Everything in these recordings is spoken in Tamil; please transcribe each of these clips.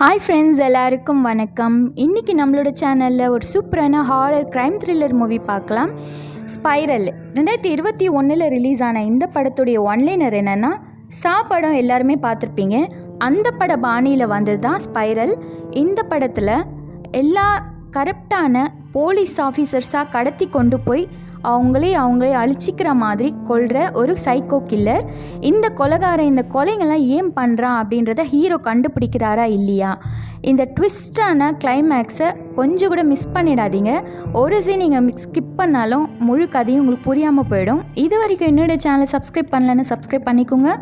ஹாய் ஃப்ரெண்ட்ஸ் எல்லாருக்கும் வணக்கம். இன்றைக்கி நம்மளோட சேனலில் ஒரு சூப்பரான ஹாரர் க்ரைம் த்ரில்லர் மூவி பார்க்கலாம். ஸ்பைரல் ரெண்டாயிரத்தி இருபத்தி ஒன்றில் ரிலீஸ் ஆன இந்த படத்துடைய ஒன்லைனர் என்னென்னா சா படம் எல்லாருமே பார்த்துருப்பீங்க. அந்த பட பாணியில் வந்தது தான் ஸ்பைரல் இந்த படத்தில் எல்லா கரப்டான போலீஸ் ஆஃபீஸர்ஸாக கடத்தி கொண்டு போய் அவங்களே அவங்களே அழிச்சிக்கிற மாதிரி கொள்கிற ஒரு சைக்கோ கில்லர் இந்த கொலகாரன் இந்த கொலைங்கள்லாம் ஏன் பண்ணுறான் அப்படின்றத ஹீரோ கண்டுபிடிக்கிறாரா இல்லையா? இந்த ட்விஸ்டான கிளைமேக்ஸை கொஞ்சம் கூட மிஸ் பண்ணிடாதீங்க. ஒரு சீன் நீங்கள் ஸ்கிப் பண்ணாலும் முழு கதையும் உங்களுக்கு புரியாமல் போயிடும். இது வரைக்கும் என்னோட சேனலை சப்ஸ்கிரைப் பண்ணலன்னு சப்ஸ்கிரைப் பண்ணிக்கோங்க.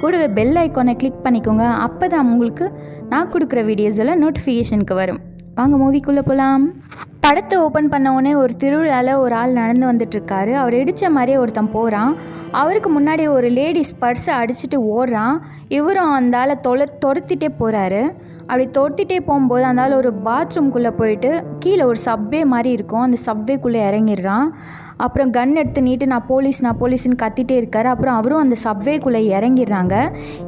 கூடவே பெல் ஐக்கானை கிளிக் பண்ணிக்கோங்க. அப்போ தான் உங்களுக்கு நான் கொடுக்குற வீடியோஸில் நோட்டிஃபிகேஷனுக்கு வரும். வாங்க மூவிக்குள்ளே போகலாம் படத்தை ஓப்பன் பண்ண உடனே ஒரு திருவிழாவில் ஒரு ஆள் நடந்து வந்துட்டுருக்காரு. அவர் இடித்த மாதிரியே ஒருத்தன் போகிறான் அவருக்கு முன்னாடி ஒரு லேடிஸ் பர்ஸை அடிச்சுட்டு ஓடுறான். இவரும் அந்த ஆளை தொலை துரத்திட்டே போகிறாரு அப்படி துரத்திட்டே போகும்போது அந்த ஆள் ஒரு பாத்ரூம்குள்ளே போயிட்டு கீழே ஒரு சப்வே மாதிரி இருக்கும். அந்த சப்வேக்குள்ளே இறங்கிடுறான். அப்புறம் கன் எடுத்து நீட்டு நான் போலீஸ் நான் போலீஸ்னு கத்திட்டே இருக்காரு. அப்புறம் அவரும் அந்த சப்வேக்குள்ளே இறங்கிடுறாங்க.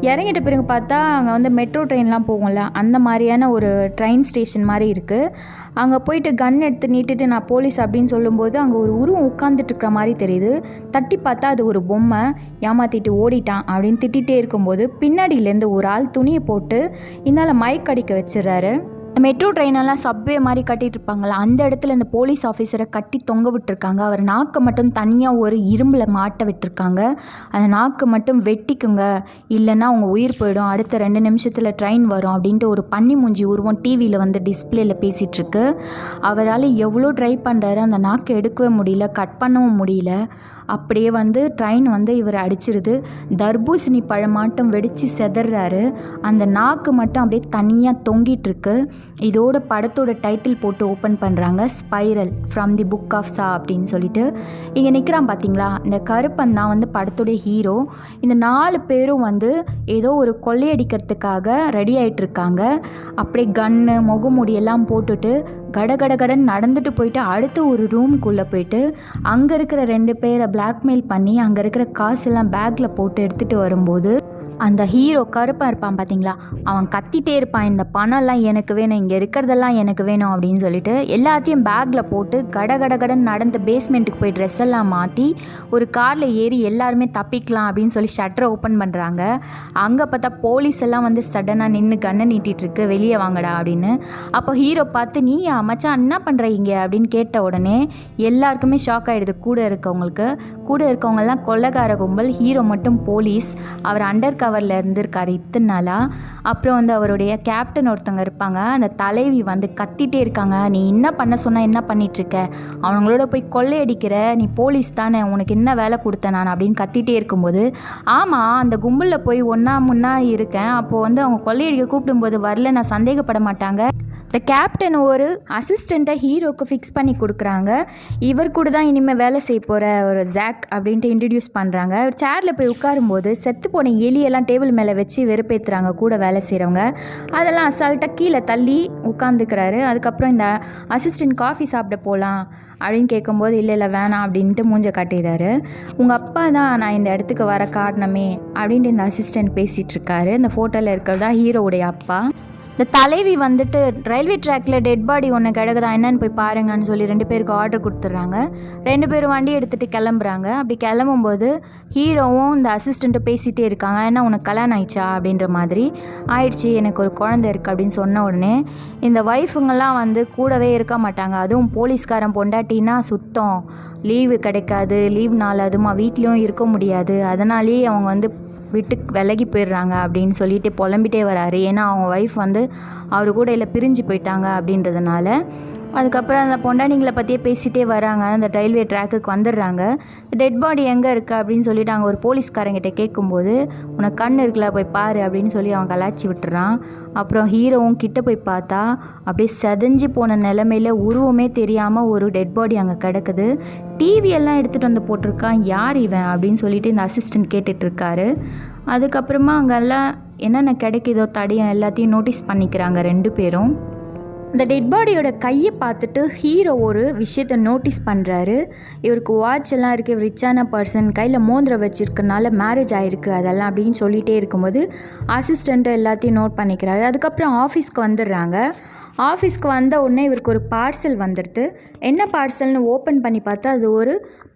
இறங்கிட்ட பிறகு பார்த்தா அங்கே வந்து மெட்ரோ ட்ரெயின்லாம் போகும்ல அந்த மாதிரியான ஒரு ட்ரெயின் ஸ்டேஷன் மாதிரி இருக்குது அங்கே போயிட்டு கன் எடுத்து நீட்டுட்டு நான் போலீஸ் அப்படின்னு சொல்லும்போது அங்கே ஒரு உருவம் உட்காந்துட்டு இருக்கிற மாதிரி தெரியுது. தட்டி பார்த்தா அது ஒரு பொம்மை. ஏமாற்றிட்டு ஓடிட்டான் அப்படின்னு திட்டிகிட்டே இருக்கும்போது பின்னாடியிலேருந்து ஒரு ஆள் துணியை போட்டு இந்தால மைக் அடிக்க வச்சிடுறாரு. மெட்ரோ ட்ரெயினெல்லாம் சப்வே மாதிரி கட்டிட்டு இருப்பாங்கள்ல அந்த இடத்துல இந்த போலீஸ் ஆஃபீஸரை கட்டி தொங்க விட்டுருக்காங்க. அவர் நாக்கை மட்டும் தனியாக ஒரு இரும்பில் மாட்ட விட்டுருக்காங்க. அந்த நாக்கு மட்டும் வெட்டிக்குங்க. இல்லைன்னா அவங்க உயிர் போயிடும். அடுத்த ரெண்டு நிமிஷத்தில் ட்ரெயின் வரும் அப்படின்ட்டு ஒரு பன்னி மூஞ்சி உருவம் டிவியில் வந்து டிஸ்பிளேயில் பேசிகிட்ருக்கு அவரால் எவ்வளோ ட்ரை பண்ணுறாரு அந்த நாக்கை எடுக்கவே முடியல கட் பண்ணவும் முடியல. அப்படியே வந்து ட்ரெயின் வந்து இவர் அடிச்சிருது. தர்பூசணி பழமாட்டம் வெடித்து செதறாரு அந்த நாக்கு மட்டும் அப்படியே தனியாக தொங்கிட்டு இருக்கு இதோட படத்தோட டைட்டில் போட்டு ஓப்பன் பண்ணுறாங்க Spiral from the book of Saw அப்படின்னு சொல்லிட்டு. இங்கே நிற்கிறான் பார்த்தீங்களா இந்த கருப்பன் தான் வந்து படத்துடைய ஹீரோ இந்த நாலு பேரும் வந்து ஏதோ ஒரு கொள்ளையடிக்கிறதுக்காக ரெடி ஆகிட்டுருக்காங்க அப்படியே கன்னு முகமூடி எல்லாம் போட்டுட்டு கட கட கடன் நடந்துட்டு போயிட்டு அடுத்து ஒரு ரூம்குள்ளே போயிட்டு அங்கே இருக்கிற ரெண்டு பேரை பிளாக்மெயில் பண்ணி அங்கே இருக்கிற காசெல்லாம் பேக்கில் போட்டு எடுத்துகிட்டு வரும்போது அந்த ஹீரோ கருப்பாக இருப்பான் பார்த்தீங்களா அவன் கத்திட்டே இருப்பான் இந்த பணம்லாம் எனக்கு வேணும் இங்கே இருக்கிறதெல்லாம் எனக்கு வேணும் அப்படின்னு சொல்லிட்டு எல்லாத்தையும் பேக்கில் போட்டு கட கட கடன் நடந்த பேஸ்மெண்ட்டுக்கு போய் ட்ரெஸ் எல்லாம் மாற்றி ஒரு காரில் ஏறி எல்லாருமே தப்பிக்கலாம் அப்படின்னு சொல்லி ஷட்டரை ஓப்பன் பண்ணுறாங்க அங்கே பார்த்தா போலீஸ் எல்லாம் வந்து சடனாக நின்று கண்ணை நீட்டிகிட்ருக்கு வெளியே வாங்கடா அப்படின்னு. அப்போ ஹீரோ பார்த்து நீ மச்சான் என்ன பண்ணுற இங்கே? அப்படின்னு கேட்ட உடனே எல்லாருக்குமே ஷாக் ஆகிடுது கூட இருக்கவங்களுக்கு கூட இருக்கவங்கெல்லாம் கொள்ளைக்கார கும்பல் ஹீரோ மட்டும் போலீஸ் அவர் அண்டர் கவரில் இருந்திருக்காரு இத்தனை நாளாக அப்புறம் வந்து அவருடைய கேப்டன் ஒருத்தவங்க இருப்பாங்க. அந்த தலைவி வந்து கத்திட்டே இருக்காங்க. நீ என்ன பண்ண சொன்னால் என்ன பண்ணிகிட்ருக்க அவங்களோட போய் கொள்ளையடிக்கிற. நீ போலீஸ் தானே. உனக்கு என்ன வேலை கொடுத்தேன் நான்? அப்படின்னு கத்திட்டே இருக்கும்போது ஆமாம் அந்த கும்பலில் போய் ஒன்றா முன்னா இருக்கேன். அப்போது வந்து அவங்க கொள்ளையடிக்க கூப்பிடும்போது வரல. நான் சந்தேகப்பட மாட்டாங்க. த கேப்டன் ஒரு அசிஸ்டண்ட்டை ஹீரோக்கு ஃபிக்ஸ் பண்ணி கொடுக்குறாங்க. இவர் கூட தான் இனிமேல் வேலை செய்ய போகிற ஒரு ஜாக் அப்படின்ட்டு இன்ட்ரடியூஸ் பண்ணுறாங்க ஒரு சேரில் போய் உட்காரும்போது செத்து போன எலியெல்லாம் டேபிள் மேலே வச்சு வெறுப்பேற்றுறாங்க கூட வேலை செய்கிறவங்க அதெல்லாம் அசால்ட்டாக கீழே தள்ளி உட்காந்துக்கிறாரு அதுக்கப்புறம் இந்த அசிஸ்டண்ட் காஃபி சாப்பிட போகலாம் அப்படின்னு கேட்கும்போது இல்லை இல்லை வேணாம் அப்படின்ட்டு மூஞ்ச காட்டிடுறாரு. உங்கள் அப்பா தான் நான் இந்த இடத்துக்கு வர காரணமே அப்படின்ட்டு இந்த அசிஸ்டண்ட் பேசிகிட்ருக்காரு இந்த ஃபோட்டோவில் இருக்கிறது தான் ஹீரோவுடைய அப்பா. இந்த தலைவி வந்துட்டு ரயில்வே ட்ராக்ல டெட் பாடி ஒன்று கிடக்குதா என்னன்னு போய் பாருங்கன்னு சொல்லி ரெண்டு பேருக்கு ஆர்டர் கொடுத்துட்றாங்க. ரெண்டு பேரும் வண்டி எடுத்துகிட்டு கிளம்புறாங்க. அப்படி கிளம்பும்போது ஹீரோவும் இந்த அசிஸ்டண்ட்டும் பேசிகிட்டே இருக்காங்க. ஏன்னா உனக்கு கல்யாணம் ஆயிடுச்சா? அப்படின்ற மாதிரி. ஆயிடுச்சு எனக்கு ஒரு குழந்தை இருக்குது அப்படின்னு சொன்ன உடனே இந்த ஒய்ஃபுங்கெல்லாம் வந்து கூடவே இருக்க மாட்டாங்க. அதுவும் போலீஸ்காரன் பொண்டாட்டினா சுத்தம். லீவு கிடைக்காது. லீவ் நாள் அதுமா வீட்லேயும் இருக்க முடியாது. அதனாலேயே அவங்க வந்து விட்டு விலகி போயிடுறாங்க அப்படின்னு சொல்லிட்டு புலம்பிட்டே வராரு. ஏன்னா அவங்க ஒய்ஃப் வந்து அவர் கூட இல்லை பிரிஞ்சு போயிட்டாங்க அப்படின்றதுனால அதுக்கப்புறம் அந்த பொண்டாட்டிங்களை பற்றியே பேசிகிட்டே வராங்க. அந்த ரயில்வே ட்ராக்குக்கு வந்துடுறாங்க. டெட் பாடி எங்கே இருக்குது அப்படின்னு சொல்லிட்டு அங்கே ஒரு போலீஸ்காரங்கிட்ட கேட்கும்போது உனக்கு கண் இருக்குல்ல போய் பாரு அப்படின்னு சொல்லி அவன் கலாச்சி விட்டுறான். அப்புறம் ஹீரோவும் கிட்ட போய் பார்த்தா அப்படியே செதஞ்சு போன நிலமையில உருவமே தெரியாமல் ஒரு டெட் பாடி அங்கே கிடக்குது. டிவியெல்லாம் எடுத்துகிட்டு வந்து போட்டிருக்கான். யார் இவன்? அப்படின்னு சொல்லிட்டு இந்த அசிஸ்டன்ட் கேட்டுட்ருக்காரு அதுக்கப்புறமா அங்கெல்லாம் என்னென்ன கிடைக்குதோ தடியம் எல்லாத்தையும் நோட்டீஸ் பண்ணிக்கிறாங்க ரெண்டு பேரும். இந்த டெட் பாடியோட கையை பார்த்துட்டு ஹீரோ ஒரு விஷயத்தை நோட்டீஸ் பண்ணுறாரு இவருக்கு வாட்ச் எல்லாம் இருக்குது ரிச்சான பர்சன் கையில் மோந்திரம் வச்சுருக்கனால மேரேஜ் ஆகிருக்கு அதெல்லாம் அப்படின்னு சொல்லிகிட்டே இருக்கும்போது அசிஸ்டண்ட்டு எல்லாத்தையும் நோட் பண்ணிக்கிறாரு. அதுக்கப்புறம் ஆஃபீஸ்க்கு வந்துடுறாங்க. ஆஃபீஸ்க்கு வந்த உடனே இவருக்கு ஒரு பார்சல் வந்துடுது. என்ன பார்சல்னு ஓப்பன் பண்ணி பார்த்தா அது ஒரு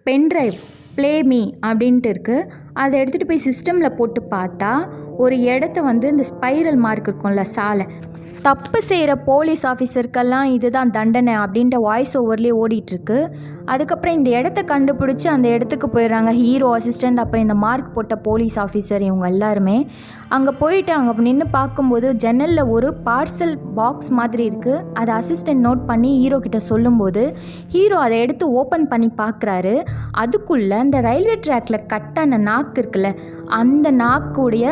பென்ட்ரைவ் ப்ளே மீ அப்படின்ட்டு இருக்குது அதை எடுத்துகிட்டு போய் சிஸ்டமில் போட்டு பார்த்தா ஒரு இடத்த வந்து இந்த ஸ்பைரல் மார்க் இருக்கும்ல சாலை. தப்பு செய்கிற போலீஸ் ஆஃபீஸருக்கெல்லாம் இதுதான் தண்டனை அப்படின்ற வாய்ஸ் ஓவர்லேயே ஓடிட்டுருக்கு அதுக்கப்புறம் இந்த இடத்த கண்டுபிடிச்சி அந்த இடத்துக்கு போயிடுறாங்க. ஹீரோ அசிஸ்டண்ட் அப்புறம் இந்த மார்க் போட்ட போலீஸ் ஆஃபீஸர் இவங்க எல்லாருமே. அங்கே போயிட்டு அங்கே நின்று பார்க்கும்போது ஜன்னலில் ஒரு பார்சல் பாக்ஸ் மாதிரி இருக்குது அதை அசிஸ்டண்ட் நோட் பண்ணி ஹீரோ கிட்ட சொல்லும்போது ஹீரோ அதை எடுத்து ஓப்பன் பண்ணி பார்க்குறாரு. அதுக்குள்ளே அந்த ரயில்வே ட்ராக்ல கட்டான நாக்கு இருக்குல்ல அந்த நாக்குடைய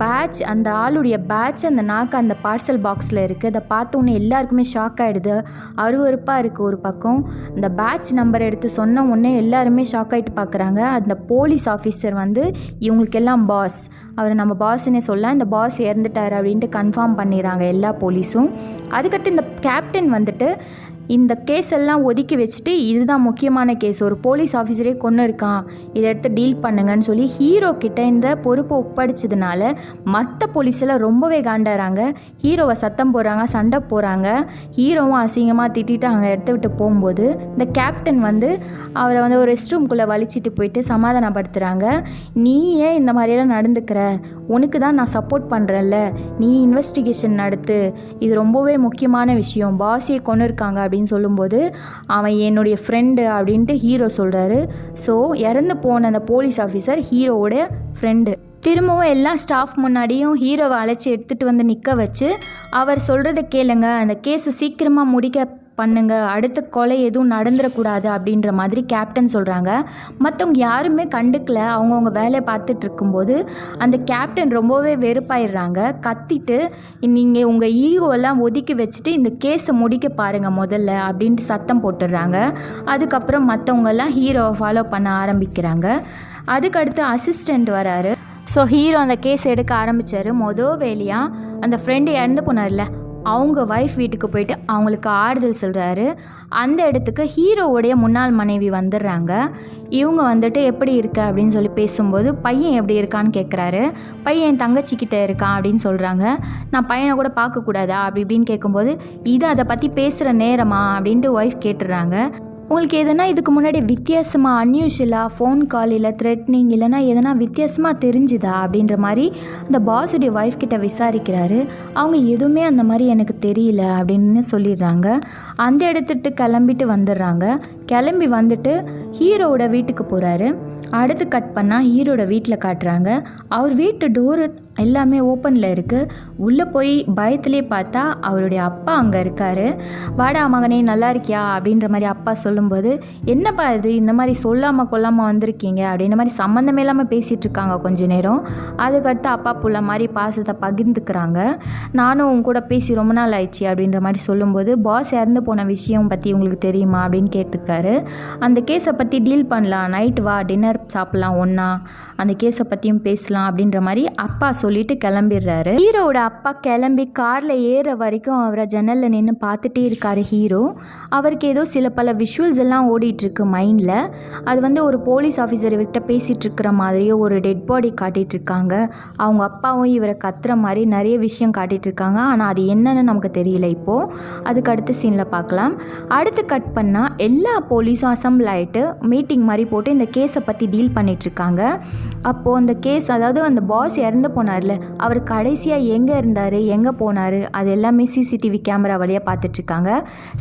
பேட்ச் அந்த ஆளுடைய பேட்ச் அந்த நாக்கு அந்த பார்சல் பாக்ஸில் இருக்குது அதை பார்த்தோன்னே எல்லாருக்குமே ஷாக் ஆகிடுது அருவருப்பாக இருக்குது ஒரு பக்கம். இந்த பேட்ச் நம்ம நம்பர் எடுத்து சொன்ன உடனே எல்லாருமே ஷாக் ஆகிட்டு பார்க்குறாங்க அந்த போலீஸ் ஆஃபீஸர் வந்து இவங்களுக்கெல்லாம் பாஸ் அவர் நம்ம பாஸ்னே சொல்ல இந்த பாஸ் இறந்துட்டார் அப்படின்ட்டு கன்ஃபார்ம் பண்ணிடுறாங்க எல்லா போலீஸும் அதுக்கடுத்து இந்த கேப்டன் வந்துட்டு இந்த கேஸ் எல்லாம் ஒதுக்கி வச்சுட்டு இதுதான் முக்கியமான கேஸ் ஒரு போலீஸ் ஆஃபீஸரே கொண்டு இருக்கான். இதை எடுத்து டீல் பண்ணுங்கன்னு சொல்லி ஹீரோ கிட்ட இந்த பொறுப்பை ஒப்படைச்சதுனால மற்ற போலீஸ் எல்லாம் ரொம்பவே காண்டாறாங்க. ஹீரோவை சத்தம் போடுறாங்க சண்டை போகிறாங்க ஹீரோவும் அசிங்கமாக திட்டிட்டு அங்கே இடத்த விட்டு போகும்போது இந்த கேப்டன் வந்து அவரை வந்து ஒரு ரெஸ்ட் ரூம்குள்ளே வலிச்சிட்டு போயிட்டு சமாதானப்படுத்துகிறாங்க நீ ஏன் இந்த மாதிரியெல்லாம் நடந்துக்கிற? உனக்கு தான் நான் சப்போர்ட் பண்ணுறேன்ல நீ இன்வெஸ்டிகேஷன் நடத்து. இது ரொம்பவே முக்கியமான விஷயம். பாஸியை கொண்டு இருக்காங்க அப்படின்னு சொல்லும்போது அவன் என்னுடைய ஃப்ரெண்டு அப்படின்ட்டு ஹீரோ சொல்கிறாரு ஸோ இறந்து போன அந்த போலீஸ் ஆஃபீஸர் ஹீரோவோட ஃப்ரெண்டு திரும்பவும் எல்லா ஸ்டாஃப் முன்னாடியும் ஹீரோவை அழைச்சி எடுத்துகிட்டு வந்து நிற்க வச்சு அவர் சொல்கிறத கேளுங்க அந்த கேஸை சீக்கிரமாக முடிக்க பண்ணுங்க அடுத்த கொலை எதுவும் நடந்துடக்கூடாது அப்படின்ற மாதிரி கேப்டன் சொல்கிறாங்க மற்றவங்க யாருமே கண்டுக்கல. அவங்கவுங்க வேலையை பார்த்துட்டு இருக்கும்போது அந்த கேப்டன் ரொம்பவே வெறுப்பாயிடுறாங்க. கத்திட்டு நீங்கள் உங்கள் ஈகோவெல்லாம் ஒதுக்கி வச்சுட்டு இந்த கேஸை முடிக்க பாருங்கள் முதல்ல அப்படின்ட்டு சத்தம் போட்டுடுறாங்க. அதுக்கப்புறம் மற்றவங்கெல்லாம் ஹீரோவை ஃபாலோ பண்ண ஆரம்பிக்கிறாங்க. அதுக்கடுத்து அசிஸ்டண்ட் வராரு. ஸோ ஹீரோ அந்த கேஸ் எடுக்க ஆரம்பித்தார் மொதல் வேலையாக அந்த ஃப்ரெண்டு இறந்து போனார்ல. அவங்க ஒய்ஃப் வீட்டுக்கு போயிட்டு அவங்களுக்கு ஆறுதல் சொல்கிறாரு அந்த இடத்துக்கு ஹீரோவுடைய முன்னாள் மனைவி வந்துடுறாங்க. இவங்க வந்துட்டு எப்படி இருக்க அப்படின்னு சொல்லி பேசும்போது பையன் எப்படி இருக்கான்னு கேட்குறாரு பையன் தங்கச்சிக்கிட்ட இருக்கான் அப்படின்னு சொல்கிறாங்க நான் பையனை கூட பார்க்கக்கூடாதா? அப்படி இப்படின்னு கேட்கும்போது இது அதை பற்றி பேசுகிற நேரமா? அப்படின்ட்டு ஒய்ஃப் கேட்டுடுறாங்க. உங்களுக்கு எதனா இதுக்கு முன்னாடி வித்தியாசமாக அன்யூஷுவலாக ஃபோன் கால் இல்லை த்ரெட்னிங் இல்லைனா எதனா வித்தியாசமாக தெரிஞ்சுதா அப்படின்ற மாதிரி அந்த பாஸுடைய ஒய்ஃப் கிட்ட விசாரிக்கிறாரு. அவங்க எதுவுமே அந்த மாதிரி எனக்கு தெரியல அப்படின்னு சொல்லிடுறாங்க. அந்த இடத்துட்டு கிளம்பிட்டு வந்துடுறாங்க. கிளம்பி வந்துட்டு ஹீரோவோட வீட்டுக்கு போகிறாரு அடுத்து கட் பண்ணால் ஹீரோட வீட்டில் காட்டுறாங்க. அவர் வீட்டு டோரு எல்லாமே ஓப்பனில் இருக்குது உள்ளே போய் பயத்துலேயே பார்த்தா அவருடைய அப்பா அங்கே இருக்கார். வாடா மகனே நல்லா இருக்கியா? அப்படின்ற மாதிரி அப்பா சொல்லும்போது என்னப்பா இது? இந்த மாதிரி சொல்லாமல் கொல்லாமல் வந்திருக்கீங்க. அப்படின்ற மாதிரி சம்மந்தமே இல்லாமல் பேசிகிட்டு இருக்காங்க கொஞ்ச நேரம். அதுக்கடுத்து அப்பா புள்ள மாதிரி பாசத்தை பகிர்ந்துக்கிறாங்க. நானும் உங்க கூட பேசி ரொம்ப நாள் ஆயிடுச்சு அப்படின்ற மாதிரி சொல்லும்போது பாஸ் இறந்து போன விஷயம் பற்றி உங்களுக்கு தெரியுமா? அப்படின்னு கேட்டிருக்காரு. அந்த கேஸை பற்றி டீல் பண்ணலாம். நைட் வா டின்னர் சாப்பிட்லாம் ஒன்றா அந்த கேஸை பற்றியும் பேசலாம். அப்படின்ற மாதிரி அப்பா சொல்லிட்டு கிளம்பிடுறாரு. ஹீரோவோட அப்பா கிளம்பி காரில் ஏற வரைக்கும் அவரை ஜன்னலில் நின்று பார்த்துட்டே இருக்காரு ஹீரோ. அவருக்கு ஏதோ சில பல விஷுவல்ஸ் எல்லாம் ஓடிட்டுருக்கு மைண்டில் அது வந்து ஒரு போலீஸ் ஆஃபீஸர் இவர்கிட்ட பேசிகிட்டு இருக்கிற மாதிரியே ஒரு டெட் பாடி காட்டிகிட்டு இருக்காங்க. அவங்க அப்பாவும் இவரை கத்துற மாதிரி நிறைய விஷயம் காட்டிகிட்டு இருக்காங்க. ஆனால் அது என்னன்னு நமக்கு தெரியல இப்போது அதுக்கு அடுத்த சீனில் பார்க்கலாம். அடுத்து கட் பண்ணால் எல்லா போலீஸும் அசம்பிள் ஆகிட்டு மீட்டிங் மாதிரி போட்டு இந்த கேஸை பற்றி டீல் பண்ணிகிட்ருக்காங்க அப்போது அந்த கேஸ் அதாவது அந்த பாஸ் இறந்து போனார்ல அவர் கடைசியாக எங்கே இருந்தார் எங்கே போனார் அது எல்லாமே சிசிடிவி கேமரா வழியாக பார்த்துட்ருக்காங்க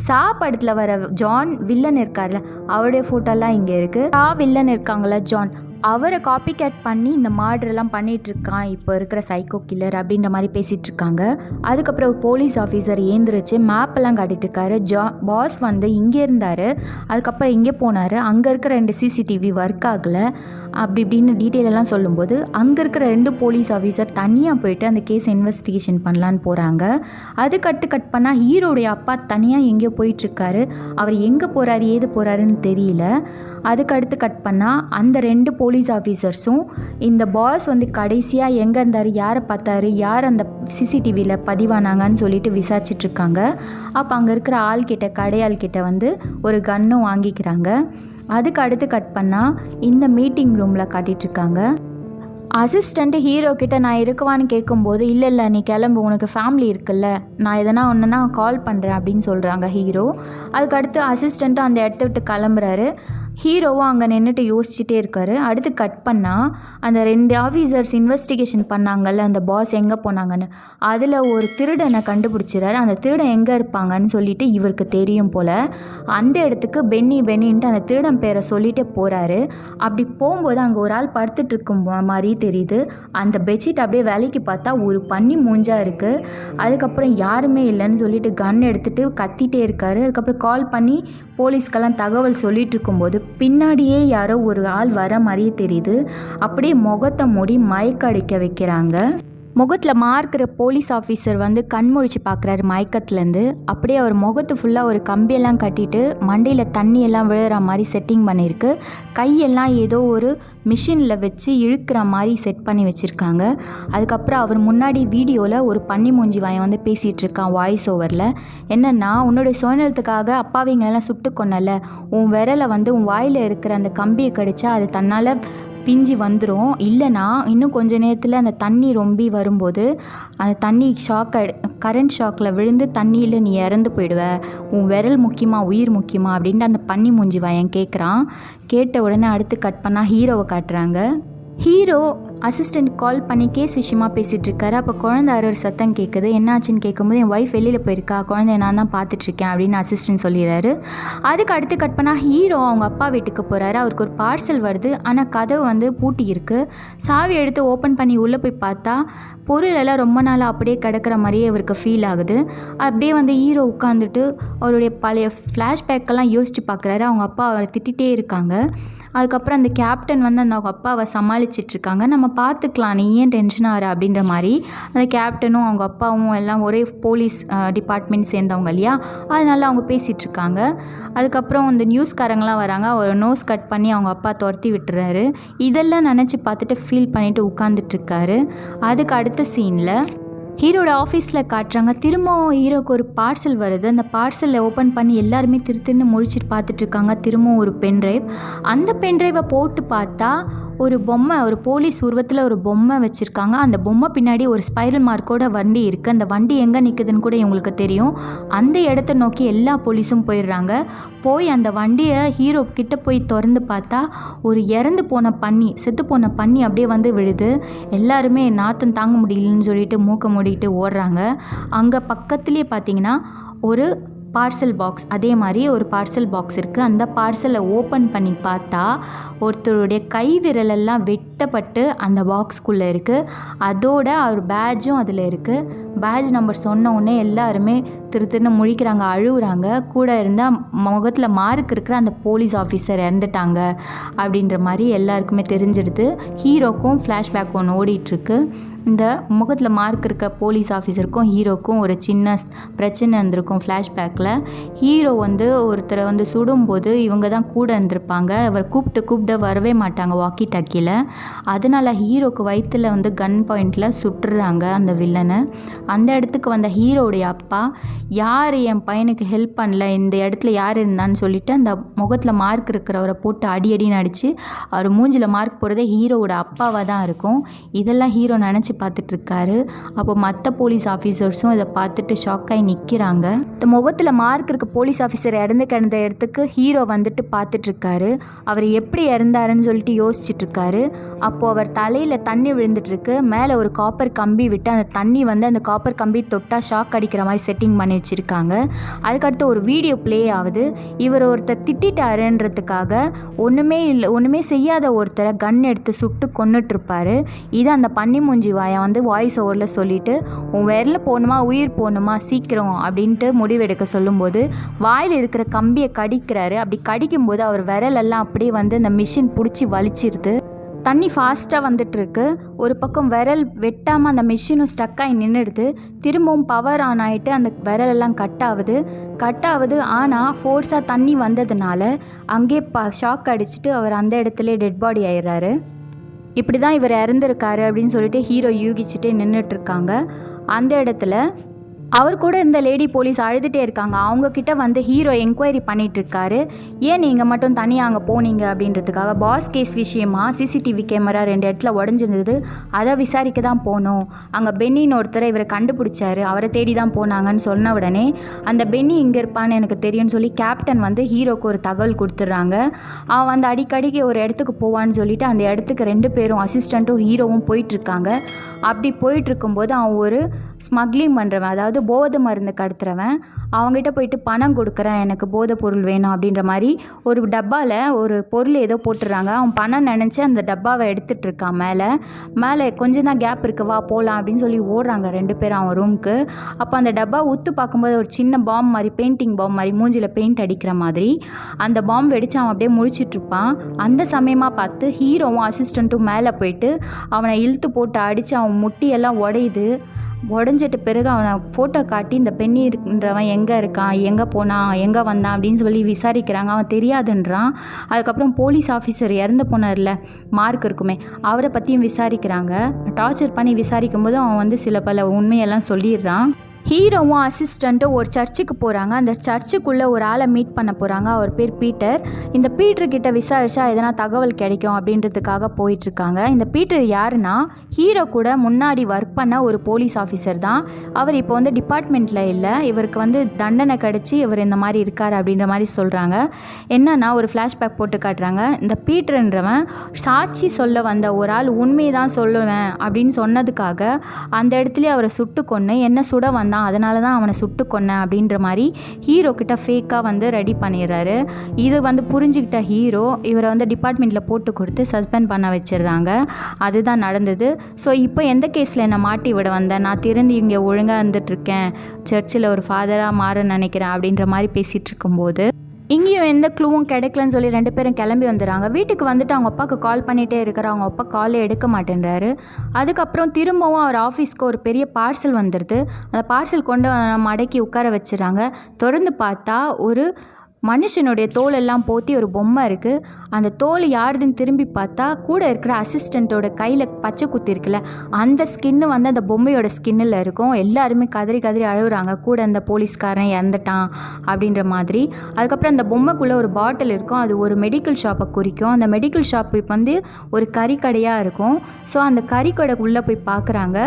சா படத்தில் வர ஜான் வில்லன் இருக்கார்ல அவருடைய ஃபோட்டோலாம் இங்கே இருக்குது சா வில்லன் இருக்காங்களா ஜான் அவரை காப்பி கேட் பண்ணி இந்த மார்டரெல்லாம் பண்ணிகிட்ருக்கான் இப்போ இருக்கிற சைக்கோ கில்லர் அப்படின்ற மாதிரி பேசிகிட்டு இருக்காங்க. அதுக்கப்புறம் போலீஸ் ஆஃபீஸர் ஏந்திரிச்சு மேப்பெல்லாம் காட்டிட்டுருக்காரு ஜா பாஸ் வந்து இங்கே இருந்தார். அதுக்கப்புறம் இங்கே போனார். அங்கே இருக்கிற ரெண்டு சிசிடிவி ஒர்க் ஆகலை. அப்படி இப்படின்னு டீட்டெயிலெல்லாம் சொல்லும்போது அங்கே இருக்கிற ரெண்டு போலீஸ் ஆஃபீஸர் தனியாக போயிட்டு அந்த கேஸ் இன்வெஸ்டிகேஷன் பண்ணலான்னு போகிறாங்க அதுக்கடுத்து கட் பண்ணால் ஹீரோடைய அப்பா தனியாக எங்கேயோ போயிட்டுருக்காரு அவர் எங்கே போகிறாரு ஏது போகிறாருன்னு தெரியல. அதுக்கடுத்து கட் பண்ணால் அந்த ரெண்டு போ போலீஸ் ஆஃபீஸர்ஸும் இந்த பாஸ் வந்து கடைசியாக எங்கே இருந்தார் யாரை பார்த்தாரு யார் அந்த சிசிடிவியில் பதிவானாங்கன்னு சொல்லிட்டு விசாரிச்சிட்ருக்காங்க. அப்போ அங்கே இருக்கிற ஆள்கிட்ட கடையாள்கிட்ட வந்து ஒரு கன்னும் வாங்கிக்கிறாங்க. அதுக்கு அடுத்து கட் பண்ணால் இந்த மீட்டிங் ரூமில் காட்டிகிட்ருக்காங்க அசிஸ்டண்ட்டு ஹீரோ கிட்ட நான் இருக்குவான்னு கேட்கும்போது இல்லை இல்லை நீ கிளம்பு உனக்கு ஃபேமிலி இருக்குல்ல நான் எதனா ஒன்றுனா கால் பண்ணுறேன் அப்படின்னு சொல்கிறாங்க ஹீரோ. அதுக்கடுத்து அசிஸ்டண்ட்டும் அந்த இடத்த விட்டு கிளம்புறாரு. ஹீரோவும் அங்கே நின்றுட்டு யோசிச்சுட்டே இருக்காரு. அடுத்து கட் பண்ணால் அந்த ரெண்டு ஆஃபீஸர்ஸ் இன்வெஸ்டிகேஷன் பண்ணாங்கல்ல அந்த பாஸ் எங்கே போனாங்கன்னு. அதில் ஒரு திருடனை கண்டுபிடிச்சிறாரு அந்த திருடன் எங்கே இருப்பாங்கன்னு சொல்லிட்டு இவருக்கு தெரியும் போல் அந்த இடத்துக்கு பென்னி பென்னின்ட்டு அந்த திருடன் பேரை சொல்லிட்டே போகிறாரு அப்படி போகும்போது அங்கே ஒரு ஆள் படுத்துட்டு இருக்கும் மாதிரி தெரியுது. அந்த பெட்ஷீட் அப்படியே வேலைக்கு பார்த்தா ஒரு பன்னி மூஞ்சாக இருக்குது அதுக்கப்புறம் யாருமே இல்லைன்னு சொல்லிட்டு கன் எடுத்துகிட்டு கத்திட்டே இருக்காரு. அதுக்கப்புறம் கால் பண்ணி போலீஸ்க்கெல்லாம் தகவல் சொல்லிட்டு இருக்கும்போது பின்னாடியே யாரோ ஒரு ஆள் வர மாதிரியே தெரியுது. அப்படியே முகத்தை மூடி மயக்க அடிக்க வைக்கிறாங்க. முகத்தில் மார்க்கிற போலீஸ் ஆஃபீஸர் வந்து கண் முழிச்சு பார்க்குறாரு மயக்கத்துலேருந்து. அப்படியே அவர் முகத்து ஃபுல்லாக ஒரு கம்பியெல்லாம் கட்டிட்டு மண்டையில் தண்ணியெல்லாம் விழுற மாதிரி செட்டிங் பண்ணியிருக்கு. கையெல்லாம் ஏதோ ஒரு மிஷினில் வச்சு இழுக்கிற மாதிரி செட் பண்ணி வச்சுருக்காங்க. அதுக்கப்புறம் அவர் முன்னாடி வீடியோவில் ஒரு பன்னி மூஞ்சி வாயன் வந்து பேசிகிட்டு இருக்கான் வாய்ஸ் ஓவரில் என்னென்னா உன்னோடைய சுயநலத்துக்காக அப்பாவிங்களெல்லாம் சுட்டு கொன்னல. உன் விரலை வந்து உன் வாயில் இருக்கிற அந்த கம்பியை கடிச்சா அது தன்னால் பிஞ்சு வந்துடும் இல்லைனா இன்னும் கொஞ்ச நேரத்தில் அந்த தண்ணி ரொம்பி வரும்போது அந்த தண்ணி ஷாக் கரண்ட் ஷாக்கில் விழுந்து தண்ணியில் நீ இறந்து போயிடுவ. உன் விரல் முக்கியமா உயிர் முக்கியமா அப்படின்ட்டு அந்த பன்னி மூஞ்சி வாயன் கேட்குறான் கேட்ட உடனே அடுத்து கட் பண்ணால் ஹீரோவை காட்டுறாங்க. ஹீரோ அசிஸ்டண்ட் கால் பண்ணி கேஸ் விஷயமா பேசிகிட்டு இருக்காரு அப்போ குழந்தை அறுவர் சத்தம் கேட்குது என்னாச்சுன்னு கேட்கும்போது என் ஒய்ஃப் வெளியில் போயிருக்கா. குழந்தைய நான் தான் பார்த்துட்ருக்கேன் அப்படின்னு அசிஸ்டன்ட் சொல்லிடுறாரு. அதுக்கு அடுத்து கட் பண்ணால் ஹீரோ அவங்க அப்பா வீட்டுக்கு போகிறாரு அவருக்கு ஒரு பார்சல் வருது. ஆனால் கதவு வந்து பூட்டி இருக்குது சாவி எடுத்து ஓப்பன் பண்ணி உள்ளே போய் பார்த்தா பொருள் எல்லாம் ரொம்ப நாள் அப்படியே கிடக்கிற மாதிரியே அவருக்கு ஃபீல் ஆகுது. அப்படியே வந்து ஹீரோ உட்காந்துட்டு அவருடைய பழைய ஃப்ளாஷ்பேக்கெல்லாம் யோசித்து பார்க்குறாரு. அவங்க அப்பா அவரை திட்டிகிட்டே இருக்காங்க. அதுக்கப்புறம் அந்த கேப்டன் வந்து அந்த அவங்க அப்பாவை சமாளிச்சிட்ருக்காங்க. நம்ம பார்த்துக்கலாம் நீ ஏன் டென்ஷன் ஆகிற அப்படின்ற மாதிரி. அந்த கேப்டனும் அவங்க அப்பாவும் எல்லாம் ஒரே போலீஸ் டிபார்ட்மெண்ட் சேர்ந்தவங்க இல்லையா? அதனால அவங்க பேசிகிட்ருக்காங்க அதுக்கப்புறம் இந்த நியூஸ்காரங்களாம் வராங்க. ஒரு நோஸ் கட் பண்ணி அவங்க அப்பா துரத்தி விட்டுறாரு. இதெல்லாம் நினச்சி பார்த்துட்டு ஃபீல் பண்ணிட்டு உட்காந்துட்டு இருக்காரு அதுக்கு அடுத்த சீனில் ஹீரோட ஆஃபீஸில் காட்டுறாங்க. திரும்பவும் ஹீரோக்கு ஒரு பார்சல் வருது. அந்த பார்சலை ஓப்பன் பண்ணி எல்லாருமே திரு திருன்னு முழிச்சிட்டு பார்த்துட்ருக்காங்க திரும்பவும் ஒரு பென்ட்ரைவ். அந்த பென்ட்ரைவை போட்டு பார்த்தா ஒரு பொம்மை ஒரு போலீஸ் உருவத்தில் ஒரு பொம்மை வச்சுருக்காங்க. அந்த பொம்மை பின்னாடி ஒரு ஸ்பைரல் மார்க்கோட வண்டி இருக்குது அந்த வண்டி எங்கே நிற்குதுன்னு கூட இவங்களுக்கு தெரியும். அந்த இடத்த நோக்கி எல்லா போலீஸும் போயிடுறாங்க. போய் அந்த வண்டியை ஹீரோ கிட்ட போய் திறந்து பார்த்தா ஒரு இறந்து போன பன்னி செத்து போன பன்னி அப்படியே வந்து விழுது. எல்லாருமே நாத்தம் தாங்க முடியலன்னு சொல்லிட்டு மூக்க மூடிட்டு ஓடுறாங்க. அங்கே பக்கத்துலேயே பார்த்தீங்கன்னா ஒரு பார்சல் பாக்ஸ் அதே மாதிரி ஒரு பார்சல் பாக்ஸ் இருக்குது அந்த பார்சலை ஓப்பன் பண்ணி பார்த்தா ஒருத்தருடைய கை விரலெல்லாம் வெட்டப்பட்டு அந்த பாக்ஸ்க்குள்ளே இருக்குது அதோட அவர் பேட்ஜும் அதில் இருக்குது பேட்ஜ் நம்பர் சொன்ன உடனே எல்லாருமே திரு திருன்னு முழிக்கிறாங்க அழுகுறாங்க கூட இருந்தால் முகத்தில் மார்க் இருக்கிற அந்த போலீஸ் ஆஃபீஸர் இறந்துட்டாங்க அப்படின்ற மாதிரி எல்லாருக்குமே தெரிஞ்சிடுது. ஹீரோக்கும் ஃப்ளாஷ்பேக் ஒன்று ஓடிட்டுருக்கு. இந்த முகத்தில் மார்க் இருக்க போலீஸ் ஆஃபீஸருக்கும் ஹீரோக்கும் ஒரு சின்ன பிரச்சனை இருந்திருக்கும் ஃப்ளாஷ்பேக்கில் ஹீரோ வந்து ஒருத்தரை வந்து சுடும்போது இவங்க தான் கூட இருந்திருப்பாங்க. அவர் கூப்பிட்டு கூப்பிட்டு வரவே மாட்டாங்க வாக்கி டாக்கியில் அதனால் ஹீரோக்கு வயிற்றில் வந்து கன் பாயிண்டில் சுட்டுறாங்க அந்த வில்லனை அந்த இடத்துக்கு வந்த ஹீரோடைய அப்பா யார் என் பையனுக்கு ஹெல்ப் பண்ணல? இந்த இடத்துல யார் இருந்தான்னு சொல்லிட்டு அந்த முகத்தில் மார்க் இருக்கிறவரை போட்டு அடி அடின்னு அடித்து அவர் மூஞ்சில் மார்க் போடுறதே ஹீரோவோட அப்பாவாக தான் இருக்கும். இதெல்லாம் ஹீரோ நினச்சி பார்த்துட்ருக்காரு அப்போ மற்ற போலீஸ் ஆஃபீஸர்ஸும் இதை பார்த்துட்டு ஷாக்காகி நிற்கிறாங்க இந்த முகத்தில் மார்க் இருக்க போலீஸ் ஆஃபீஸர் இறந்து கிடந்த இடத்துக்கு ஹீரோ வந்துட்டு பார்த்துட்ருக்காரு அவர் எப்படி இறந்தாருன்னு சொல்லிட்டு யோசிச்சுட்ருக்காரு அப்போது அவர் தலையில் தண்ணி விழுந்துட்டுருக்கு மேலே ஒரு காப்பர் கம்பி விட்டு அந்த தண்ணி வந்து அந்த காப்பர் கம்பி தொட்டால் ஷாக் அடிக்கிற மாதிரி செட்டிங் பண்ணி வச்சுருக்காங்க அதுக்கடுத்து ஒரு வீடியோ ப்ளே ஆகுது. இவர் ஒருத்தர் திட்டிட்டாருன்றதுக்காக ஒன்றுமே இல்லை ஒன்றுமே செய்யாத ஒருத்தரை கன் எடுத்து சுட்டு கொன்னுட்ருப்பாரு இது அந்த பன்னி மூஞ்சி வாயை வந்து வாய்ஸ் ஓவரில் சொல்லிட்டு உன் விரல போகணுமா உயிர் போகணுமா சீக்கிரம் அப்படின்ட்டு முடிவெடுக்க சொல்லும்போது வாயில் இருக்கிற கம்பியை கடிக்கிறாரு. அப்படி கடிக்கும்போது அவர் விரலெல்லாம் அப்படியே வந்து அந்த மிஷின் பிடிச்சி வலிச்சிருது. தண்ணி ஃபாஸ்ட்டாக வந்துட்டுருக்கு. ஒரு பக்கம் விரல் வெட்டாமல் அந்த மிஷினும் ஸ்டக் ஆகி நின்றுடுது திரும்பவும் பவர் ஆன் ஆகிட்டு அந்த விரலெல்லாம் கட் ஆகுது. கட் ஆகுது. ஆனால் ஃபோர்ஸாக தண்ணி வந்ததுனால அங்கேயே ப ஷாக் அடிச்சுட்டு அவர் அந்த இடத்துல டெட் பாடி ஆயிடுறாரு. இப்படி தான் இவர் இறந்துருக்காரு அப்படின்னு சொல்லிட்டு ஹீரோ யூகிச்சுட்டே நின்றுட்டுருக்காங்க அந்த இடத்துல அவர் கூட இருந்த லேடி போலீஸ் அழுதுகிட்டே இருக்காங்க. அவங்கக்கிட்ட வந்து ஹீரோ என்கொயரி பண்ணிகிட்ருக்காரு ஏன் நீங்கள் மட்டும் தனியாக அங்கே போனீங்க அப்படின்றதுக்காக? பாஸ் கேஸ் விஷயமா? சிசிடிவி கேமரா ரெண்டு இடத்துல உடஞ்சிருந்தது அதை விசாரிக்க தான் போனோம். அங்கே பென்னின்னு ஒருத்தரை இவரை கண்டுபிடிச்சாரு. அவரை தேடி தான் போனாங்கன்னு சொன்ன உடனே அந்த பென்னி இங்கே இருப்பான்னு எனக்கு தெரியும்னு சொல்லி கேப்டன் வந்து ஹீரோக்கு ஒரு தகவல் கொடுத்துட்றாங்க. அவன் வந்து அடிக்கடிக்கு ஒரு இடத்துக்கு போவான்னு சொல்லிட்டு அந்த இடத்துக்கு ரெண்டு பேரும் அசிஸ்டண்ட்டும் ஹீரோவும் போயிட்டுருக்காங்க. அப்படி போயிட்டுருக்கும்போது அவன் ஒரு ஸ்மக்லிங் பண்ணுறவன் அதாவது போதை மருந்து கடத்துறவன் அவங்ககிட்ட போயிட்டு பணம் கொடுக்குறேன் எனக்கு போதை பொருள் வேணும் அப்படின்ற மாதிரி ஒரு டப்பாவில் ஒரு பொருள் ஏதோ போட்டுடுறாங்க அவன் பணம் நினச்சி அந்த டப்பாவை எடுத்துகிட்டு இருக்கான் மேலே. மேலே கொஞ்சம் தான் கேப் இருக்கு வா போகலாம் அப்படின்னு சொல்லி ஓடுறாங்க ரெண்டு பேரும் அவன் ரூமுக்கு அப்போ அந்த டப்பா உத்து பார்க்கும்போது ஒரு சின்ன பாம் மாதிரி பெயிண்டிங் பாம் மாதிரி மூஞ்சில் பெயிண்ட் அடிக்கிற மாதிரி. அந்த பாம் வெடிச்சு அவன் அப்படியே முழிச்சிட்டு இருப்பான். அந்த சமயமாக பார்த்து ஹீரோவும் அசிஸ்டண்ட்டும் மேலே போயிட்டு அவனை இழுத்து போட்டு அடித்து அவன் முட்டியெல்லாம் உடையுது. உடஞ்சிட்ட பிறகு அவனை ஃபோட்டோ காட்டி இந்த பெண்ணின்றவன் எங்கே இருக்கான்? எங்கே போனான் எங்கே வந்தான்? அப்படின்னு சொல்லி விசாரிக்கிறாங்க. அவன் தெரியாதுன்றான். அதுக்கப்புறம் போலீஸ் ஆஃபீஸர் இறந்து போனார்ல மார்க் இருக்குமே அவரை பற்றியும் விசாரிக்கிறாங்க. டார்ச்சர் பண்ணி விசாரிக்கும் போது அவன் வந்து சில பல உண்மையெல்லாம் சொல்லிடுறான். ஹீரோவும் அசிஸ்டண்ட்டும் ஒரு சர்ச்சுக்கு போகிறாங்க அந்த சர்ச்சுக்குள்ளே ஒரு ஆளை மீட் பண்ண போகிறாங்க அவர் பேர் பீட்டர். இந்த பீட்டர்கிட்ட விசாரிச்சா எதனா தகவல் கிடைக்கும் அப்படின்றதுக்காக போயிட்டுருக்காங்க. இந்த பீட்டர் யாருன்னா ஹீரோ கூட முன்னாடி ஒர்க் பண்ண ஒரு போலீஸ் ஆஃபீஸர் தான். அவர் இப்போ வந்து டிபார்ட்மெண்ட்டில் இல்லை. இவருக்கு வந்து தண்டனை கிடச்சி இவர் இந்த மாதிரி இருக்கார் அப்படின்ற மாதிரி சொல்கிறாங்க என்னன்னா ஒரு ஃப்ளாஷ்பேக் போட்டு காட்டுறாங்க. இந்த பீட்டர்ன்றவன் சாட்சி சொல்ல வந்த ஒரு ஆள் உண்மையை தான் சொல்லுவேன் அப்படின்னு சொன்னதுக்காக அந்த இடத்துலயே அவரை சுட்டு கொன்று என்ன சுட வந்தான் அதனால தான் அவனை சுட்டு கொன்னேன் அப்படின்ற மாதிரி ஹீரோ கிட்ட ஃபேக்காக வந்து ரெடி பண்ணிடுறாரு. இது வந்து புரிஞ்சுக்கிட்ட ஹீரோ இவரை வந்து டிபார்ட்மெண்ட்டில் போட்டு கொடுத்து சஸ்பெண்ட் பண்ண வச்சிடுறாங்க. அதுதான் நடந்தது. ஸோ இப்போ எந்த கேஸில் என்னை மாட்டி விட வந்தேன் நான் திறந்து இங்கே ஒழுங்காக இருந்துட்டுருக்கேன் சர்ச்சில் ஒரு ஃபாதராக மாற நினைக்கிறேன் அப்படின்ற மாதிரி பேசிகிட்டு இருக்கும்போது இங்கேயும் எந்த க்ளூவும் கிடைக்கலன்னு சொல்லி ரெண்டு பேரும் கிளம்பி வந்துடுறாங்க. வீட்டுக்கு வந்துட்டு அவங்க அப்பாவுக்கு கால் பண்ணிகிட்டே இருக்கிற அவங்க அப்பா காலே எடுக்க மாட்டேன்றாரு. அதுக்கப்புறம் திரும்பவும் அவர் ஆஃபீஸ்க்கு ஒரு பெரிய பார்சல் வந்துடுது. அந்த பார்சல் கொண்டு மடக்கி உட்கார வச்சுறாங்க திறந்து பார்த்தா ஒரு மனுஷனுடைய தோலெல்லாம் போத்தி ஒரு பொம்மை இருக்குது அந்த தோல் யாருதுன்னு திரும்பி பார்த்தா கூட இருக்கிற அசிஸ்டண்ட்டோட கையில் பச்சை குத்தி இருக்குல்ல அந்த ஸ்கின்னு வந்து அந்த பொம்மையோட ஸ்கின்னில் இருக்கும். எல்லாருமே கதறி கதறி அழுகுறாங்க கூட அந்த போலீஸ்காரன் இறந்துட்டான் அப்படின்ற மாதிரி. அதுக்கப்புறம் அந்த பொம்மைக்குள்ளே ஒரு பாட்டில் இருக்கும். அது ஒரு மெடிக்கல் ஷாப்பை குறிக்கும். அந்த மெடிக்கல் ஷாப் வந்து ஒரு கறிக்கடையாக இருக்கும். ஸோ அந்த கறிக்கடை உள்ளே போய் பார்க்குறாங்க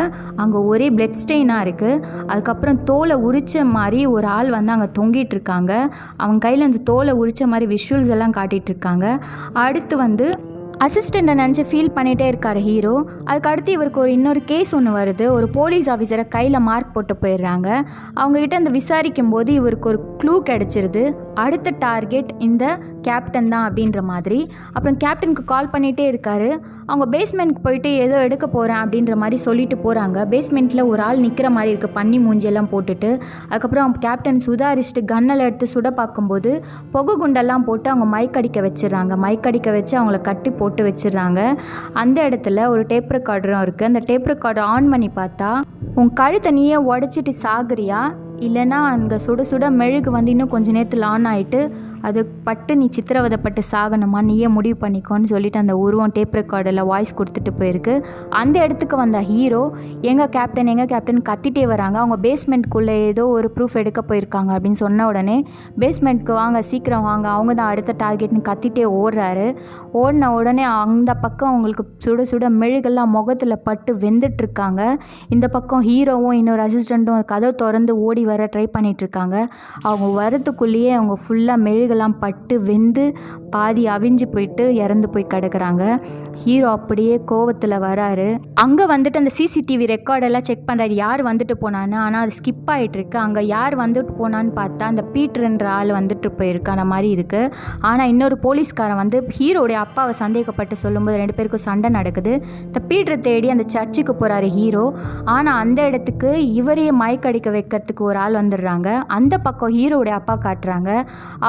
அங்கே ஒரே பிளட் ஸ்டெயினாக இருக்குது அதுக்கப்புறம் தோலை உரிச்ச மாதிரி ஒரு ஆள் வந்து அங்கே தொங்கிட்டு இருக்காங்க. அவங்க கையில் அந்த தோலை உரிச்ச மாதிரி விஷுவல்ஸ் எல்லாம் காட்டிட்டு இருக்காங்க. அடுத்து வந்து அசிஸ்டண்ட்டை நினச்சி ஃபீல் பண்ணிகிட்டே இருக்கார் ஹீரோ அதுக்கு அடுத்து இவருக்கு ஒரு இன்னொரு கேஸ் ஒன்று வருது. ஒரு போலீஸ் ஆஃபீஸரை கையில் மார்க் போட்டு போயிடுறாங்க. அவங்கக்கிட்ட அந்த விசாரிக்கும் போது இவருக்கு ஒரு க்ளூ கிடச்சிருது. அடுத்த டார்கெட் இந்த கேப்டன் தான் அப்படின்ற மாதிரி. அப்புறம் கேப்டனுக்கு கால் பண்ணிகிட்டே இருக்காரு. அவங்க பேஸ்மெண்ட்க்கு போயிட்டு ஏதோ எடுக்க போகிறேன் அப்படின்ற மாதிரி சொல்லிட்டு போகிறாங்க பேஸ்மெண்ட்டில் ஒரு ஆள் நிற்கிற மாதிரி இருக்குது பன்னி மூஞ்சியெல்லாம் போட்டுட்டு. அதுக்கப்புறம் கேப்டன் சுதாரிச்சுட்டு கன்னில் எடுத்து சுட பார்க்கும்போது புகை குண்டெல்லாம் போட்டு அவங்க மைக் அடிக்க வச்சிடுறாங்க. மைக் அடிக்க வச்சு அவங்கள கட்டி போட்டு போட்டு வச்சிடுறாங்க. அந்த இடத்துல ஒரு டேப் ரெக்கார்டரும் இருக்குது அந்த டேப் ரெக்கார்டர் ஆன் பண்ணி பார்த்தா உன் கழுத்தை நீயே உடச்சிட்டு சாகுறியா? இல்லைன்னா அங்கே சுட சுட மெழுகு வந்து இன்னும் கொஞ்ச நேரத்தில் ஆன் ஆகிட்டு அது பட்டு நீ சித்திரவதைப்பட்டு சாகணுமா? நீயே முடிவு பண்ணிக்கோன்னு சொல்லிட்டு அந்த உருவம் டேப் ரெக்கார்டில் வாய்ஸ் கொடுத்துட்டு போயிருக்கு. அந்த இடத்துக்கு வந்த ஹீரோ எங்கள் கேப்டன் எங்கள் கேப்டன் கத்திட்டே வராங்க. அவங்க பேஸ்மெண்ட்குள்ளே ஏதோ ஒரு ப்ரூஃப் எடுக்க போயிருக்காங்க அப்படின்னு சொன்ன உடனே பேஸ்மெண்ட்க்கு வாங்க சீக்கிரம் வாங்க அவங்க தான் அடுத்த டார்கெட்னு கத்திட்டே ஓடுறாரு. ஓடின உடனே அந்த பக்கம் அவங்களுக்கு சுட சுட மெழுகெல்லாம் முகத்தில் பட்டு வெந்துட்டுருக்காங்க. இந்த பக்கம் ஹீரோவும் இன்னொரு அசிஸ்டண்ட்டும் கதவை திறந்து ஓடி வர ட்ரை பண்ணிகிட்ருக்காங்க அவங்க வரத்துக்குள்ளேயே அவங்க ஃபுல்லாக மெழுகு மெழுகெல்லாம் பட்டு வெந்து பாதி அவிஞ்சு போயிட்டு இறந்து போய் கிடக்குறாங்க. ஹீரோ அப்படியே கோவத்தில் வராரு. அங்கே வந்துட்டு அந்த சிசிடிவி ரெக்கார்டெல்லாம் செக் பண்ணுறாரு யார் வந்துட்டு போனான்னு. ஆனால் அது ஸ்கிப் ஆகிட்டுருக்கு அங்கே யார் வந்துட்டு போனான்னு பார்த்தா அந்த பீட்டர்ன்ற ஆள் வந்துட்டு போயிருக்கான மாதிரி இருக்குது ஆனால் இன்னொரு போலீஸ்காரன் வந்து ஹீரோடைய அப்பாவை சந்தேகப்பட்டு சொல்லும்போது ரெண்டு பேருக்கும் சண்டை நடக்குது. இந்த பீட்டரை தேடி அந்த சர்ச்சுக்கு போகிறாரு ஹீரோ. ஆனால் அந்த இடத்துக்கு இவரையே மயக்கடிக்க வைக்கிறதுக்கு ஒரு ஆள் வந்துடுறாங்க. அந்த பக்கம் ஹீரோடைய அப்பா காட்டுறாங்க.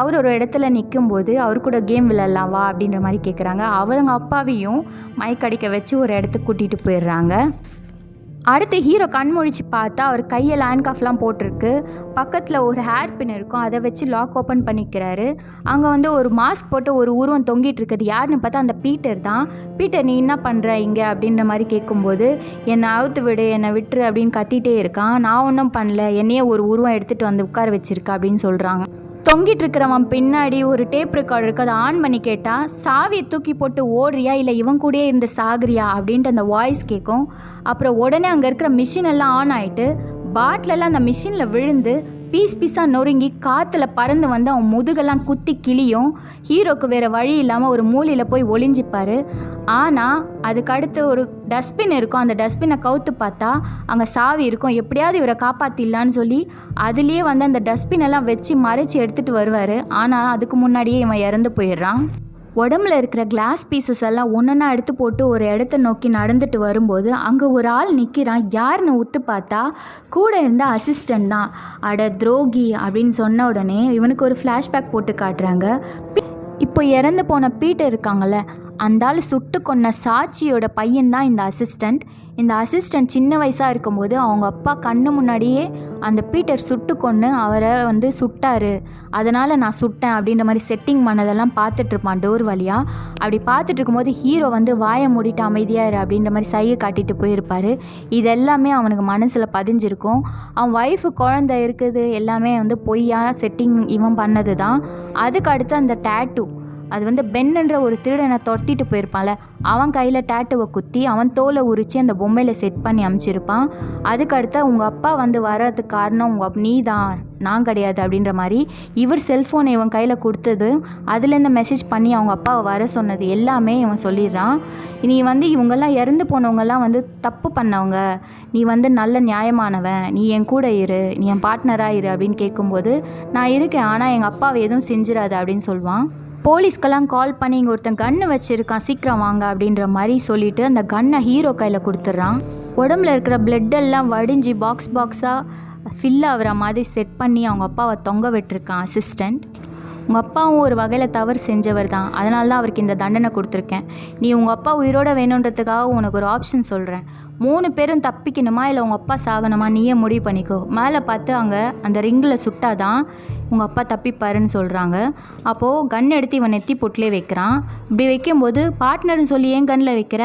அவர் ஒரு இடத்துல நிற்கும்போது அவர் கூட கேம் விளையாடலாம் வா அப்படின்ற மாதிரி கேட்குறாங்க அவருங்க அப்பாவையும் மைக் அடிக்க வச்சு ஒரு இடத்துக்கு கூட்டிகிட்டு போயிடுறாங்க. அடுத்து ஹீரோ கண்மொழிச்சு பார்த்தா அவர் கையில் ஹேண்ட்காஃப்லாம் போட்டிருக்கு. பக்கத்தில் ஒரு ஹேர் பின் இருக்கும். அதை வச்சு லாக் ஓப்பன் பண்ணிக்கிறாரு. அங்கே வந்து ஒரு மாஸ்க் போட்டு ஒரு உருவம் தொங்கிட்டு இருக்குது. யாருன்னு பார்த்தா அந்த பீட்டர் தான். பீட்டர் நீ என்ன பண்ணுற இங்கே? அப்படின்ற மாதிரி கேட்கும்போது என்னை அவுத்து விடு என்னை விட்டுரு அப்படின்னு கத்திட்டே இருக்கான். நான் ஒன்றும் பண்ணல. என்னையே ஒரு உருவம் எடுத்துகிட்டு வந்து உட்கார வச்சிருக்கேன் அப்படின்னு சொல்கிறாங்க தொங்கிட்டு இருக்கிறவன் பின்னாடி ஒரு டேப் ரெக்கார்டு இருக்கு அதை ஆன் பண்ணி கேட்டால் சாவியை தூக்கி போட்டு ஓடுறியா? இல்லை இவன் கூடயே இருந்து சாகுறியா? அப்படின்ட்டு அந்த வாய்ஸ் கேட்கும். அப்புறம் உடனே அங்கே இருக்கிற மிஷின் எல்லாம் ஆன் ஆகிட்டு பாட்டிலெல்லாம் அந்த மிஷினில் விழுந்து பீஸ் பீஸாக நொறுங்கி காற்றுல பறந்து வந்து அவன் முதுகெல்லாம் குத்தி கிளியும் ஹீரோக்கு வேறு வழி இல்லாமல் ஒரு மூலையில் போய் ஒளிஞ்சிப்பார். ஆனால் அதுக்கு அடுத்து ஒரு டஸ்ட்பின் இருக்கும். அந்த டஸ்ட்பினை கவுத்து பார்த்தா அங்கே சாவி இருக்கும். எப்படியாவது இவரை காப்பாற்றிடலான்னு சொல்லி அதுலேயே வந்து அந்த டஸ்ட்பின் எல்லாம் வச்சு மறைச்சி எடுத்துகிட்டு வருவார். ஆனால் அதுக்கு முன்னாடியே இவன் இறந்து போயிடுறான். உடம்புல இருக்கிற கிளாஸ் பீசஸ் எல்லாம் ஒன்றா எடுத்து போட்டு ஒரு இடத்த நோக்கி நடந்துட்டு வரும்போது அங்கே ஒரு ஆள் நிற்கிறான் யாருன்னு உத்து பார்த்தா கூட இருந்த அசிஸ்டண்ட் தான். அட துரோகி அப்படின்னு சொன்ன உடனே இவனுக்கு ஒரு ஃப்ளாஷ்பேக் போட்டு காட்டுறாங்க. பி- இப்போ இறந்து போன பீட்டர் இருக்காங்கல்ல அந்த ஆள் சுட்டு கொன்ன சாட்சியோட பையன் தான் இந்த அசிஸ்டண்ட் இந்த அசிஸ்டண்ட் சின்ன வயசாக இருக்கும்போது அவங்க அப்பா கண்ணு முன்னாடியே அந்த பீட்டர் சுட்டு கொன்று அவரை வந்து சுட்டாரு. அதனால் நான் சுட்டேன் அப்படின்ற மாதிரி செட்டிங் பண்ணதெல்லாம் பார்த்துட்ருப்பான் டோர் வழியாக அப்படி பார்த்துட்டு இருக்கும்போது ஹீரோ வந்து வாயை மூடிட்டு அமைதியாக இரு அப்படின்ற மாதிரி சைகை காட்டிட்டு போயிருப்பார். இது எல்லாமே அவனுக்கு மனசில் பதிஞ்சிருக்கும். அவன் ஒய்ஃபு குழந்த இருக்குது எல்லாமே வந்து பொய்யா செட்டிங் இவன் பண்ணது தான் அதுக்கு அடுத்து அந்த டேட்டூ அது வந்து பென்னுன்ற ஒரு திருடனை துரத்திட்டு போயிருப்பான்ல அவன் கையில் டேட்டுவை குத்தி அவன் தோலை உரித்து அந்த பொம்மையில் செட் பண்ணி அமுச்சிருப்பான். அதுக்கடுத்த உங்கள் அப்பா வந்து வர்றதுக்கு காரணம் உங்கள் நீ தான் நான் கிடையாது அப்படின்ற மாதிரி இவர் செல்ஃபோனை இவன் கையில் கொடுத்தது அதுலேருந்து மெசேஜ் பண்ணி அவங்க அப்பாவை வர சொன்னது எல்லாமே இவன் சொல்லிடுறான். நீ வந்து இவங்கெல்லாம் இறந்து போனவங்கெல்லாம் வந்து தப்பு பண்ணவங்க. நீ வந்து நல்ல நியாயமானவன். நீ என் கூட இரு. நீ என் பார்ட்னராக இரு அப்படின்னு கேட்கும்போது நான் இருக்கேன் ஆனால் எங்கள் அப்பாவை எதுவும் செஞ்சிடாது அப்படின்னு சொல்லுவான். போலீஸ்க்கெல்லாம் கால் பண்ணி இங்கே ஒருத்தன் கன்று வச்சுருக்கான் சீக்கிரம் வாங்க அப்படின்ற மாதிரி சொல்லிட்டு அந்த கன்னை ஹீரோ கையில் கொடுத்துட்றான். உடம்புல இருக்கிற பிளட்டெல்லாம் வடிஞ்சு பாக்ஸ் பாக்ஸாக ஃபில் ஆகிற மாதிரி செட் பண்ணி அவங்க அப்பாவை தொங்க விட்டுருக்கான் அசிஸ்டண்ட் உங்கள் அப்பாவும் ஒரு வகையில் தவறு செஞ்சவர் தான். அதனால தான் அவருக்கு இந்த தண்டனை கொடுத்துருக்கேன். நீ உங்கள் அப்பா உயிரோட வேணுன்றதுக்காக உனக்கு ஒரு ஆப்ஷன் சொல்கிறேன் மூணு பேரும் தப்பிக்கணுமா? இல்லை உங்கள் அப்பா சாகணுமா? நீயே முடிவு பண்ணிக்கோ. மேலே பார்த்து அங்கே அந்த ரிங்கில் சுட்டாதான் உங்கள் அப்பா தப்பிப்பாருன்னு சொல்கிறாங்க அப்போது கன் எடுத்து இவன் நெத்தி பொட்டிலே வைக்கிறான். இப்படி வைக்கும்போது பார்ட்னர்னு சொல்லி ஏன் கண்ணில் வைக்கிற?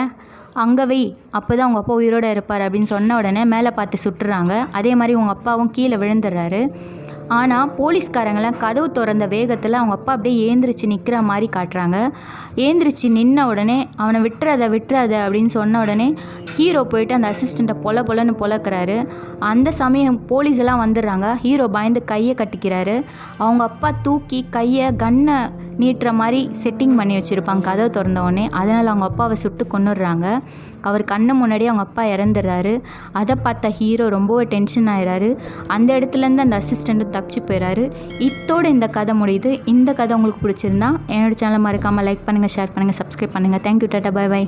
அங்கே வை அப்போ தான் உங்கள் அப்பா உயிரோடு இருப்பார் அப்படின்னு சொன்ன உடனே மேலே பார்த்து சுட்டுறாங்க. அதே மாதிரி உங்கள் அப்பாவும் கீழே விழுந்துடுறாரு. ஆனால் போலீஸ்காரங்களாம் கதவு திறந்த வேகத்தில் அவங்க அப்பா அப்படியே ஏந்திரிச்சு நிற்கிற மாதிரி காட்டுறாங்க. ஏந்திரிச்சு நின்ன உடனே அவனை விட்டுறத விட்டுறாத அப்படின்னு சொன்ன உடனே ஹீரோ போயிட்டு அந்த அசிஸ்டண்ட்டை பொல பொலன்னு பொழக்கிறாரு அந்த சமயம் போலீஸ் எல்லாம் வந்துடுறாங்க. ஹீரோ பயந்து கையை கட்டிக்கிறாரு. அவங்க அப்பா தூக்கி கையை கன்னை நீட்டுற மாதிரி செட்டிங் பண்ணி வச்சுருப்பாங்க கதவை திறந்த உடனே. அதனால் அவங்க அப்பாவை சுட்டு கொன்னுடுறாங்க. அவர் கண்ணு முன்னாடி அவங்க அப்பா இறந்துடுறாரு. அதை பார்த்த ஹீரோ ரொம்பவே டென்ஷன் ஆயிடுறாரு அந்த இடத்துலேருந்து அந்த அசிஸ்டண்ட்டும் தப்பிச்சு போயிடுறாரு இத்தோடு இந்த கதை முடியுது. இந்த கதை உங்களுக்கு பிடிச்சிருந்தா என்னோடய சேனலை மறக்காமல் லைக் பண்ணுங்கள் ஷேர் பண்ணுங்கள் சப்ஸ்கிரைப் பண்ணுங்கள் தேங்க்யூ டாட்டா பை பை